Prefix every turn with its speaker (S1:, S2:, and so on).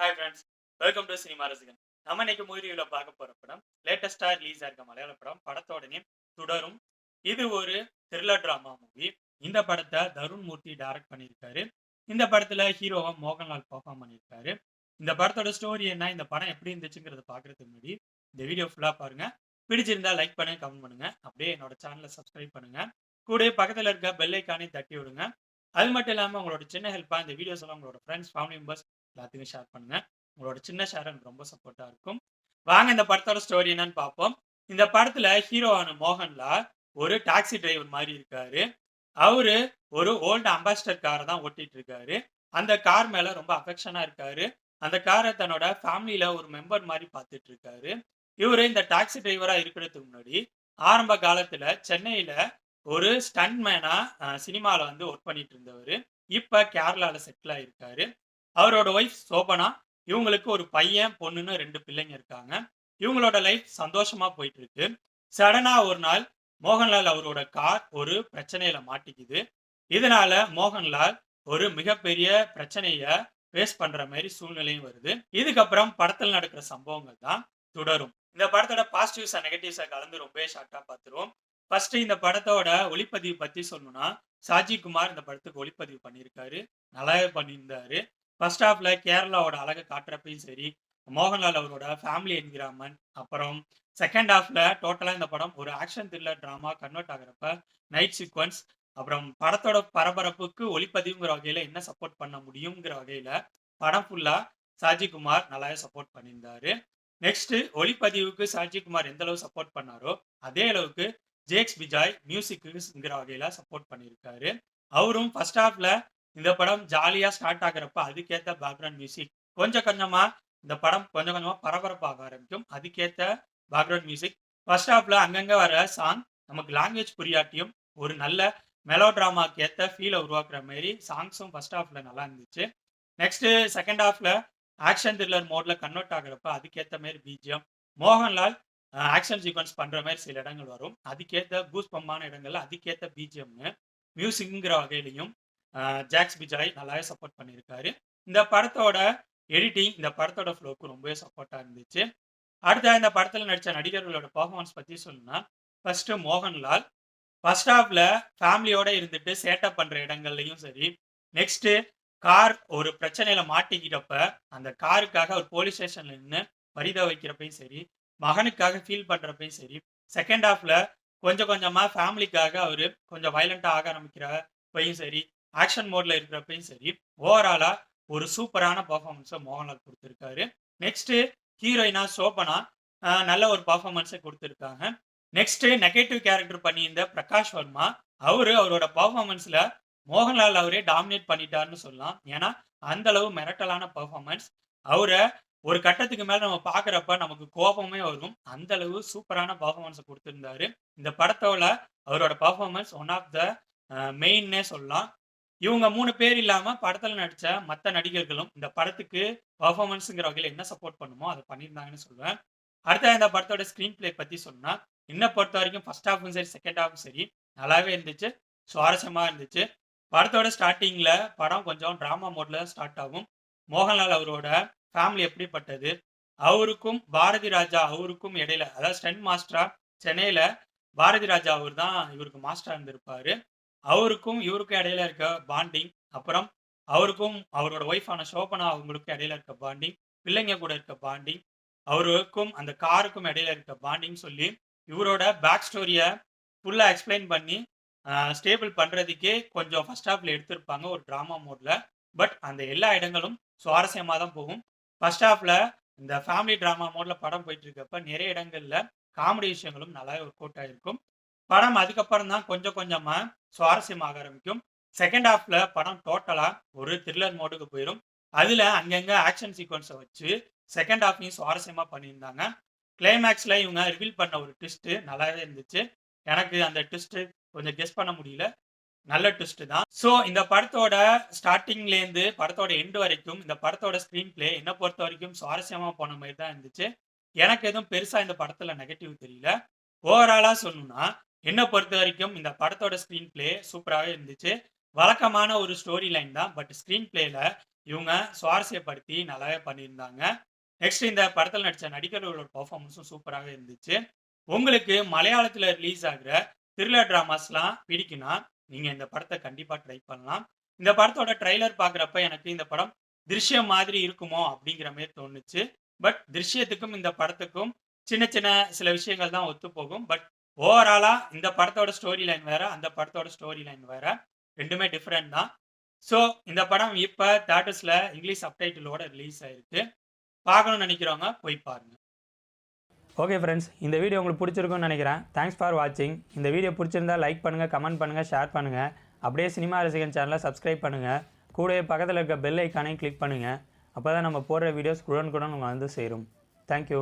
S1: Hi friends welcome to cinema Rasigan நம்ம இன்னைக்கு மூவியில பார்க்க போகிற படம் லேட்டஸ்டாக ரிலீஸ் ஆயிருக்க மலையாள படம். படத்தோட நேம் தொடரும். இது ஒரு த்ரில்லர் ட்ராமா மூவி இந்த படத்தை தருண் மூர்த்தி டைரக்ட் பண்ணியிருக்காரு. இந்த படத்துல ஹீரோவா மோகன்லால் பெர்ஃபார்ம் பண்ணியிருக்காரு. இந்த படத்தோட ஸ்டோரி என்ன இந்த படம் எப்படி இருந்துச்சுங்கிறத பார்க்குறதுக்கு முன்னாடி இந்த வீடியோ ஃபுல்லா பாருங்க. பிடிச்சிருந்தா லைக் பண்ணுங்க கமெண்ட் பண்ணுங்க. அப்படியே என்னோட சேனலை சப்ஸ்கிரைப் பண்ணுங்க. கூடவே பக்கத்துல இருக்க பெல்லைக்கானே தட்டி விடுங்க. அது மட்டும் இல்லாமல் உங்களோட சின்ன ஹெல்ப்பாக இந்த வீடியோஸ் எல்லாம் உங்களோட ஃப்ரெண்ட்ஸ் ஃபேமிலி மெம்பர்ஸ் எல்லாத்துக்கும் ஷேர் பண்ணுங்க. உங்களோட சின்ன ஷேர் எனக்கு ரொம்ப சப்போர்ட்டா இருக்கும். வாங்க இந்த படத்தோட ஸ்டோரி என்னன்னு பார்ப்போம். இந்த படத்துல ஹீரோவான மோகன்லால் ஒரு டாக்ஸி டிரைவர் மாதிரி இருக்காரு. அவரு ஒரு ஓல்டு அம்பாசிடர் காரை தான் ஓட்டிட்டு இருக்காரு. அந்த கார் மேல ரொம்ப அஃபெக்ஷனா இருக்காரு. அந்த காரை தன்னோட ஃபேமிலியில ஒரு மெம்பர் மாதிரி பார்த்துட்டு இருக்காரு. இவரு இந்த டாக்ஸி டிரைவரா இருக்கிறதுக்கு முன்னாடி ஆரம்ப காலத்துல சென்னையில ஒரு ஸ்டண்ட் மேனா வந்து ஒர்க் பண்ணிட்டு இருந்தவர். இப்போ கேரளாவில் செட்டில் ஆயிருக்காரு. அவரோட ஒய்ஃப் சோபனா இவங்களுக்கு ஒரு பையன் பொண்ணுன்னு ரெண்டு பிள்ளைங்க இருக்காங்க. இவங்களோட லைஃப் சந்தோஷமா போயிட்டு இருக்கு சடனா ஒரு நாள் மோகன்லால் அவரோட கார் ஒரு பிரச்சனையில மாட்டிக்குது. இதனால மோகன்லால் ஒரு மிகப்பெரிய பிரச்சனைய ஃபேஸ் பண்ற மாதிரி சூழ்நிலையும் வருது. இதுக்கப்புறம் படத்தில் நடக்கிற சம்பவங்கள் தான் தொடரும். இந்த படத்தோட பாசிட்டிவ்ஸ் அண்ட் நெகட்டிவ்ஸை கலந்து ரொம்பவே ஷார்ட்டாக பார்த்துருவோம். ஃபர்ஸ்ட் இந்த படத்தோட ஒளிப்பதிவு பத்தி சொல்லணும்னா சாஜி குமார் இந்த படத்துக்கு ஒளிப்பதிவு பண்ணியிருக்காரு. நல்லாவே பண்ணியிருந்தாரு. ஃபர்ஸ்ட் ஹாஃப்ல கேரளாவோட அழகை காட்டுறப்பையும் சரி மோகன்லால் அவரோட ஃபேமிலி என்கிராமன் அப்புறம் செகண்ட் ஹாஃப்ல டோட்டலாக இந்த படம் ஒரு ஆக்ஷன் த்ரில்லர் ட்ராமா கன்வெர்ட் ஆகுறப்ப நைட் சீக்வன்ஸ் அப்புறம் படத்தோட பரபரப்புக்கு ஒளிப்பதிவுங்கிற வகையில என்ன சப்போர்ட் பண்ண முடியுங்கிற வகையில படம் ஃபுல்லா சாஜிகுமார் நல்லா நல்லாவே சப்போர்ட் பண்ணியிருந்தாரு. நெக்ஸ்ட் ஒளிப்பதிவுக்கு சாஜிகுமார் எந்த அளவு சப்போர்ட் பண்ணாரோ அதே அளவுக்கு ஜேக்ஸ் பிஜாய் மியூசிக்குங்கிற வகையில சப்போர்ட் பண்ணியிருக்காரு. அவரும் ஃபர்ஸ்ட் ஹாஃப்ல இந்த படம் ஜாலியா ஸ்டார்ட் ஆகுறப்ப அதுக்கேத்த பேக்ரவுண்ட் மியூசிக் கொஞ்சம் கொஞ்சமா இந்த படம் கொஞ்சம் கொஞ்சமா பரபரப்பாக ஆரம்பிக்கும். அதுக்கேத்த பேக்ரவுண்ட் மியூசிக் ஃபர்ஸ்ட் ஹாஃப்ல அங்கங்க வர சாங் நமக்கு லாங்குவேஜ் புரியாட்டியும் ஒரு நல்ல மெலோ டிராமாக்கு ஏத்த ஃபீலை உருவாக்குற மாதிரி சாங்ஸும் ஃபர்ஸ்ட் ஹாஃப்ல நல்லா இருந்துச்சு. நெக்ஸ்ட் செகண்ட் ஹாஃப்ல ஆக்ஷன் த்ரில்லர் மோட்ல கன்வெர்ட் ஆகுறப்ப அதுக்கேற்ற மாதிரி பிஜிஎம் மோகன்லால் ஆக்ஷன் சீக்வன்ஸ் பண்ற மாதிரி சில இடங்கள் வரும். அதுக்கேத்த பூஸ் பம்மான இடங்கள்ல அதுக்கேத்த பிஜிஎம்னு மியூசிக்ங்கிற வகையிலையும் ஜாக்ஸ் பிஜாய் நல்லாவே சப்போர்ட் பண்ணியிருக்காரு. இந்த படத்தோட எடிட்டிங் இந்த படத்தோட ஃப்ளோக்கு ரொம்பவே சப்போர்ட்டாக இருந்துச்சு. அடுத்த இந்த படத்தில் நடிச்ச நடிகர்களோட பர்ஃபார்மன்ஸ் பற்றி சொல்லணும்னா ஃபஸ்ட்டு மோகன்லால் ஃபர்ஸ்ட் ஸ்டாப்பில் ஃபேமிலியோடு இருந்துட்டு சேட்டப் பண்ணுற இடங்கள்லையும் சரி நெக்ஸ்ட்டு கார் ஒரு பிரச்சனையில் மாட்டிக்கிட்டப்ப அந்த காருக்காக ஒரு போலீஸ் ஸ்டேஷனில் நின்று பரித வைக்கிறப்பையும் சரி மகனுக்காக ஃபீல் பண்ணுறப்பையும் சரி செகண்ட் ஹாஃப்ல கொஞ்சம் கொஞ்சமாக ஃபேமிலிக்காக அவர் கொஞ்சம் வயலண்டா ஆக ஆரம்பிக்கிறப்பையும் சரி ஆக்ஷன் மோட்ல இருக்கிறப்பையும் சரி ஓவராலா ஒரு சூப்பரான பர்ஃபார்மன்ஸை மோகன்லால் கொடுத்துருக்காரு. நெக்ஸ்ட் ஹீரோயினா சோபனா நல்ல ஒரு பர்ஃபார்மன்ஸை கொடுத்துருக்காங்க. நெக்ஸ்ட் நெகட்டிவ் கேரக்டர் பண்ணியிருந்த பிரகாஷ் வர்மா அவரு அவரோட பர்ஃபார்மன்ஸ்ல மோகன்லால் அவரே டாமினேட் பண்ணிட்டாருன்னு சொல்லலாம். ஏன்னா அந்த அளவு மிரட்டலான பர்ஃபார்மன்ஸ் அவரை ஒரு கட்டத்துக்கு மேல நம்ம பாக்குறப்ப நமக்கு கோபமே வரும். அந்த அளவு சூப்பரான பர்ஃபார்மன்ஸை கொடுத்திருந்தாரு. இந்த படத்தோட அவரோட பர்ஃபார்மன்ஸ் ஒன் ஆஃப் த மெயின்னே சொல்லலாம். இவங்க மூணு பேர் இல்லாம படத்துல நடிச்ச மற்ற நடிகர்களும் இந்த படத்துக்கு பர்ஃபார்மன்ஸுங்கிற வகையில் என்ன சப்போர்ட் பண்ணுமோ அதை பண்ணியிருந்தாங்கன்னு சொல்லுவேன். அடுத்த இந்த படத்தோட ஸ்க்ரீன் பிளே பத்தி சொன்னா என்ன பொறுத்த வரைக்கும் ஃபர்ஸ்ட் ஹாஃபும் சரி செகண்ட் ஹாஃபும் சரி நல்லாவே இருந்துச்சு சுவாரஸ்யமா இருந்துச்சு. படத்தோட ஸ்டார்டிங்ல படம் கொஞ்சம் டிராமா மோட்ல ஸ்டார்ட் ஆகும். மோகன்லால் அவரோட ஃபேமிலி எப்படிப்பட்டது? அவருக்கும் பாரதி ராஜா அவருக்கும் இடையில அதாவது ஸ்டென் மாஸ்டரா சென்னையில பாரதி ராஜா அவர் தான் இவருக்கு மாஸ்டரா இருந்திருப்பாரு. அவருக்கும் இவருக்கும் இடையில இருக்க பாண்டிங் அப்புறம் அவருக்கும் அவரோட ஒய்ஃபான சோபனா அவங்களுக்கும் இடையில இருக்க பாண்டிங் பிள்ளைங்க கூட இருக்க பாண்டிங் அவருக்கும் அந்த காருக்கும் இடையில இருக்க பாண்டிங் சொல்லி இவரோட பேக் ஸ்டோரியை ஃபுல்லாக எக்ஸ்பிளைன் பண்ணி ஸ்டேபிள் பண்ணுறதுக்கே கொஞ்சம் ஃபர்ஸ்ட் ஹாஃபில் எடுத்திருப்பாங்க ஒரு ட்ராமா மோடில் பட் அந்த எல்லா இடங்களும் சுவாரஸ்யமாக தான் போகும். ஃபர்ஸ்ட் ஹாஃபில் இந்த ஃபேமிலி ட்ராமா மோடில் படம் போயிட்டு இருக்கப்ப நிறைய இடங்களில் காமெடி விஷயங்களும் நல்லாவே ஒர்க் அவுட் ஆகிருக்கும் படம் அதுக்கப்புறம் தான் கொஞ்சம் கொஞ்சமாக சுவாரஸ்யமாக ஆரம்பிக்கும். செகண்ட் ஹாஃப்ல படம் டோட்டலா ஒரு த்ரில்லர் மோடுக்கு போயிடும் அதுல அங்கங்க ஆக்ஷன் சீக்வன்ஸை வச்சு செகண்ட் ஹாஃப்லையும் சுவாரஸ்யமா பண்ணியிருந்தாங்க. கிளைமேக்ஸ்ல இவங்க ரிவீல் பண்ண ஒரு ட்விஸ்ட் நல்லாவே இருந்துச்சு. எனக்கு அந்த ட்விஸ்ட் கொஞ்சம் கெஸ் பண்ண முடியல. நல்ல ட்விஸ்ட் தான். ஸோ இந்த படத்தோட ஸ்டார்டிங்லேருந்து படத்தோட எண்டு வரைக்கும் இந்த படத்தோட ஸ்க்ரீன் பிளே என்னை பொறுத்த வரைக்கும் சுவாரஸ்யமாக போன மாதிரி தான் இருந்துச்சு. எனக்கு எதுவும் பெருசாக இந்த படத்தில் நெகட்டிவ் தெரியல. ஓவராலாக சொல்லணும்னா என்ன பொறுத்த வரைக்கும் இந்த படத்தோட ஸ்க்ரீன் பிளே சூப்பராகவே இருந்துச்சு வழக்கமான ஒரு ஸ்டோரி லைன் தான் பட் ஸ்க்ரீன் பிளேல இவங்க சுவாரஸ்யப்படுத்தி நல்லாவே பண்ணியிருந்தாங்க நெக்ஸ்ட் இந்த படத்தில் நடித்த நடிகர்களோட பர்ஃபார்மன்ஸும் சூப்பராக இருந்துச்சு. உங்களுக்கு மலையாளத்தில் ரிலீஸ் ஆகுற த்ரில்லர் ட்ராமாஸ்லாம் பிடிக்கினா நீங்கள் இந்த படத்தை கண்டிப்பாக ட்ரை பண்ணலாம். இந்த படத்தோட ட்ரெய்லர் பார்க்குறப்ப எனக்கு இந்த படம் "திருஷ்யம்" மாதிரி இருக்குமோ அப்படிங்கிற மாதிரி தோணுச்சு. பட் "திருஷ்யத்துக்கும்" இந்த படத்துக்கும் சின்ன சின்ன சில விஷயங்கள் தான் ஒத்துப்போகும். பட் ஓவராலா இந்த படத்தோட ஸ்டோரி லைன் வேற, அந்த படத்தோட ஸ்டோரி லைன் வேற. ரெண்டுமே டிஃப்ரெண்ட் தான். ஸோ இந்த படம் இப்போ தேட்டர்ஸில் இங்கிலீஷ் சப்டைட்டிலோட ரிலீஸ் ஆயிருக்கு. பார்க்கணும்னு நினைக்கிறவங்க போய் பாருங்க.
S2: ஓகே ஃப்ரெண்ட்ஸ் இந்த வீடியோ உங்களுக்கு பிடிச்சிருக்கும்னு நினைக்கிறேன் தேங்க்ஸ் ஃபார் வாட்சிங் இந்த வீடியோ பிடிச்சிருந்தா லைக் பண்ணுங்கள் கமெண்ட் பண்ணுங்கள் ஷேர் பண்ணுங்கள் அப்படியே சினிமா ரசிகன் சேனலை சப்ஸ்கிரைப் பண்ணுங்கள் கூடவே பக்கத்தில் இருக்க பெல் ஐக்கானையும் கிளிக் பண்ணுங்கள் அப்போ தான் நம்ம போடுற வீடியோஸ் குடன் குடன் உங்களை வந்து சேரும் தேங்க்யூ